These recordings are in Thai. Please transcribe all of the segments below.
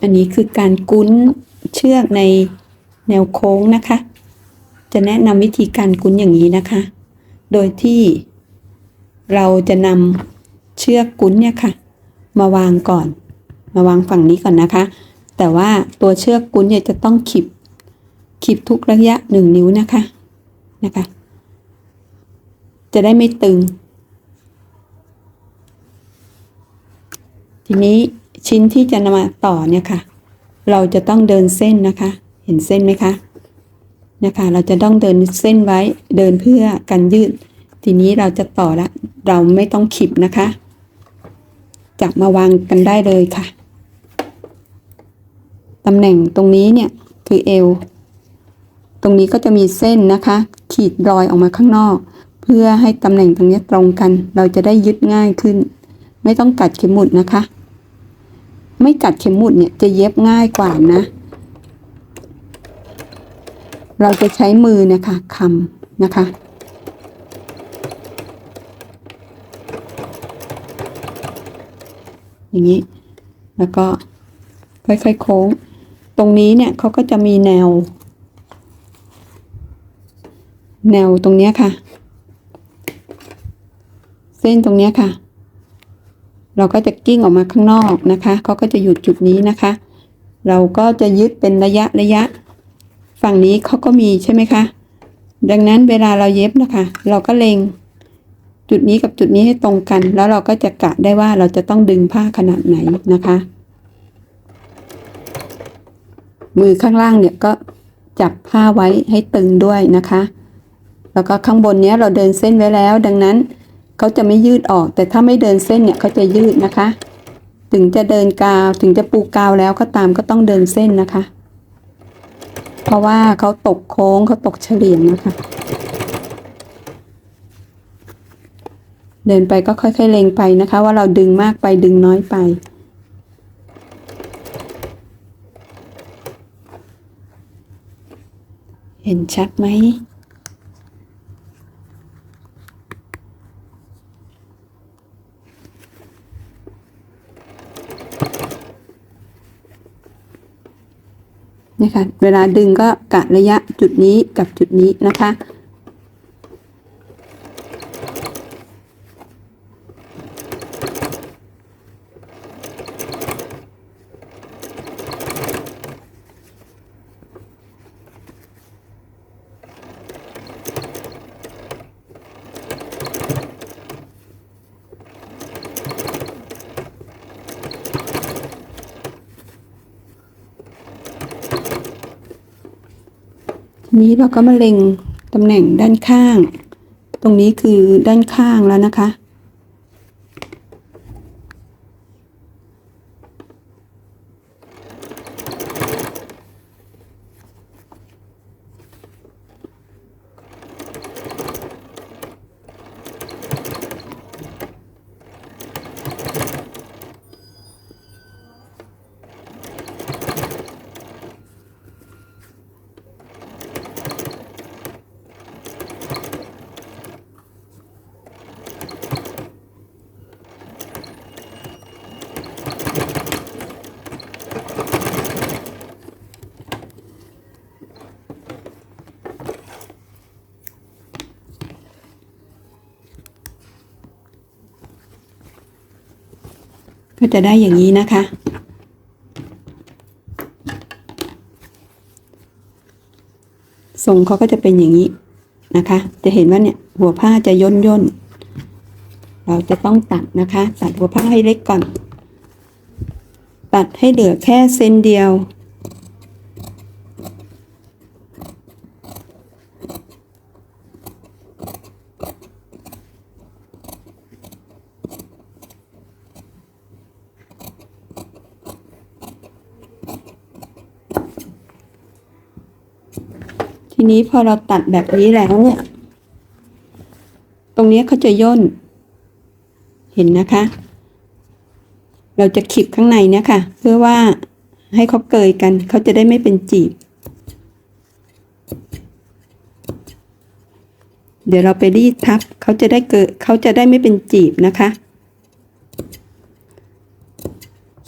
อันนี้คือการกุ้นเชือกในแนวโค้งนะคะ จะแนะนำวิธีการกุ้นอย่างนี้นะคะ โดยที่เราจะนำเชือกกุ้นเนี่ยค่ะ มาวางก่อน มาวางฝั่งนี้ก่อนนะคะ แต่ว่าตัวเชือกกุ้นเนี่ยจะต้องขีบขีบทุกระยะหนึ่งนิ้วนะคะนะคะ จะได้ไม่ตึง ทีนี้ ชิ้นที่จะนำมาต่อเนี่ยค่ะ เราจะต้องเดินเส้นนะคะ เห็นเส้นไหมคะนะคะ เราจะต้องเดินเส้นไว้เดินเพื่อกันยืด ทีนี้เราจะต่อละ เราไม่ต้องขีบนะคะ จับมาวางกันได้เลยค่ะตำแหน่งตรงนี้เนี่ยคือเอว ตรงนี้ก็จะมีเส้นนะคะ ขีดรอยออกมาข้างนอก เพื่อให้ตำแหน่งตรงนี้ตรงกัน เราจะได้ยึดง่ายขึ้น ไม่ต้องกัดเข็มหมุดนะคะ ไม่กัดเข็มหมุดเนี่ยจะเย็บง่ายกว่านะ เราจะใช้มือนะคะคำนะคะอย่างนี้ แล้วก็ค่อยๆโค้ง ตรงนี้เนี่ยเขาก็จะมีแนว แนวตรงเนี้ยค่ะ เส้นตรงเนี้ยค่ะ เราก็จะกิ้งออกมาข้างนอกนะคะเขาก็จะหยุดจุดนี้นะคะ เราก็จะยึดเป็นระยะระยะ ฝั่งนี้เขาก็มีใช่ไหมคะ ดังนั้นเวลาเราเย็บนะคะ เราก็เล็งจุดนี้กับจุดนี้ให้ตรงกัน แล้วเราก็จะกะได้ว่าเราจะต้องดึงผ้าขนาดไหนนะคะ มือข้างล่างเนี่ยก็จับผ้าไว้ให้ตึงด้วยนะคะ แล้วก็ข้างบนเนี้ยเราเดินเส้นไว้แล้ว ดังนั้น เขาจะไม่ยืดออก แต่ถ้าไม่เดินเส้นเนี่ยเขาจะยืดนะคะ ถึงจะเดินกาวถึงจะปูกาวแล้วก็ตามก็ต้องเดินเส้นนะคะ เพราะว่าเขาตกโค้งเขาตกเฉลี่ยงนะคะ เดินไปก็ค่อยๆเล็งไปนะคะ ว่าเราดึงมากไปดึงน้อยไปเห็นชัดไหม นี่ค่ะเวลาดึงก็กะระยะจุดนี้กับจุดนี้นะคะที นี้เราก็มาเล็งตำแหน่งด้านข้าง ตรงนี้คือด้านข้างแล้วนะคะ ก็จะได้อย่างนี้นะคะ ทรงเขาก็จะเป็นอย่างนี้นะคะ จะเห็นว่าเนี่ยหัวผ้าจะย่นย่น เราจะต้องตัดนะคะ ตัดหัวผ้าให้เล็กก่อน ตัดให้เหลือแค่เส้นเดียว ทีนี้พอเราตัดแบบนี้แล้วเนี่ย ตรงนี้เขาจะย่น เห็นนะคะ เราจะขีดข้างในเนี่ยค่ะ เพื่อว่าให้เขาเกยกัน เขาจะได้ไม่เป็นจีบ เดี๋ยวเราไปรีดทับ เขาจะได้เกิดเขาจะได้ไม่เป็นจีบนะคะ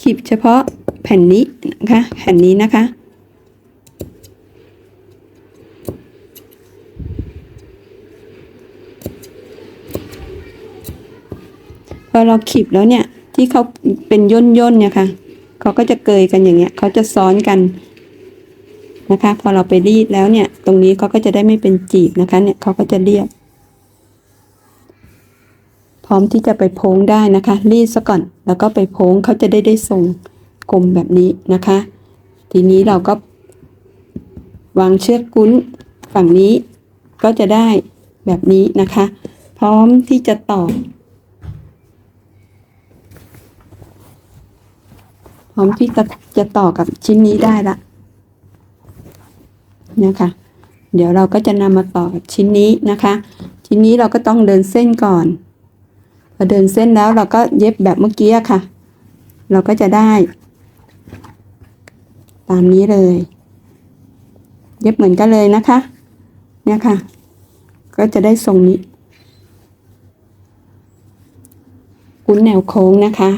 ขีบเฉพาะแผ่นนี้นะคะ แผ่นนี้นะคะ พ อเราขีบแล้วเนี่ยที่เขาเป็นย่นย่นๆเนี่ยค่ะเขาก็จะเกยกันอย่างเงี้ยเขาจะซ้อนกันนะคะ พอเราไปรีดแล้วเนี่ย ตรงนี้เขาก็จะได้ไม่เป็นจีบนะคะ เนี่ยเขาก็จะเรียบ พร้อมที่จะไปโพ้งได้นะคะ รีดซะก่อน แล้วก็ไปโพ้งเขาจะได้ได้ทรงกลมแบบนี้นะคะ ทีนี้เราก็ วางเชือกกุ้นฝั่งนี้ก็จะได้แบบนี้นะคะ พร้อมที่จะต่อ ร้อมที่จะจะต่อกับชิ้นนี้ได้ละนี่ค่ะเดี๋ยวเราก็จะนำมาต่อกับชิ้นนี้นะคะ ชิ้นนี้เราก็ต้องเดินเส้นก่อนพอเดินเส้นแล้วเราก็เย็บแบบเมื่อกี้ค่ะ เราก็จะได้ ตามนี้เลย เย็บเหมือนกันเลยนะคะ เนี่ยค่ะ ก็จะได้ทรงนี้ กุ้นแนวโค้งนะคะ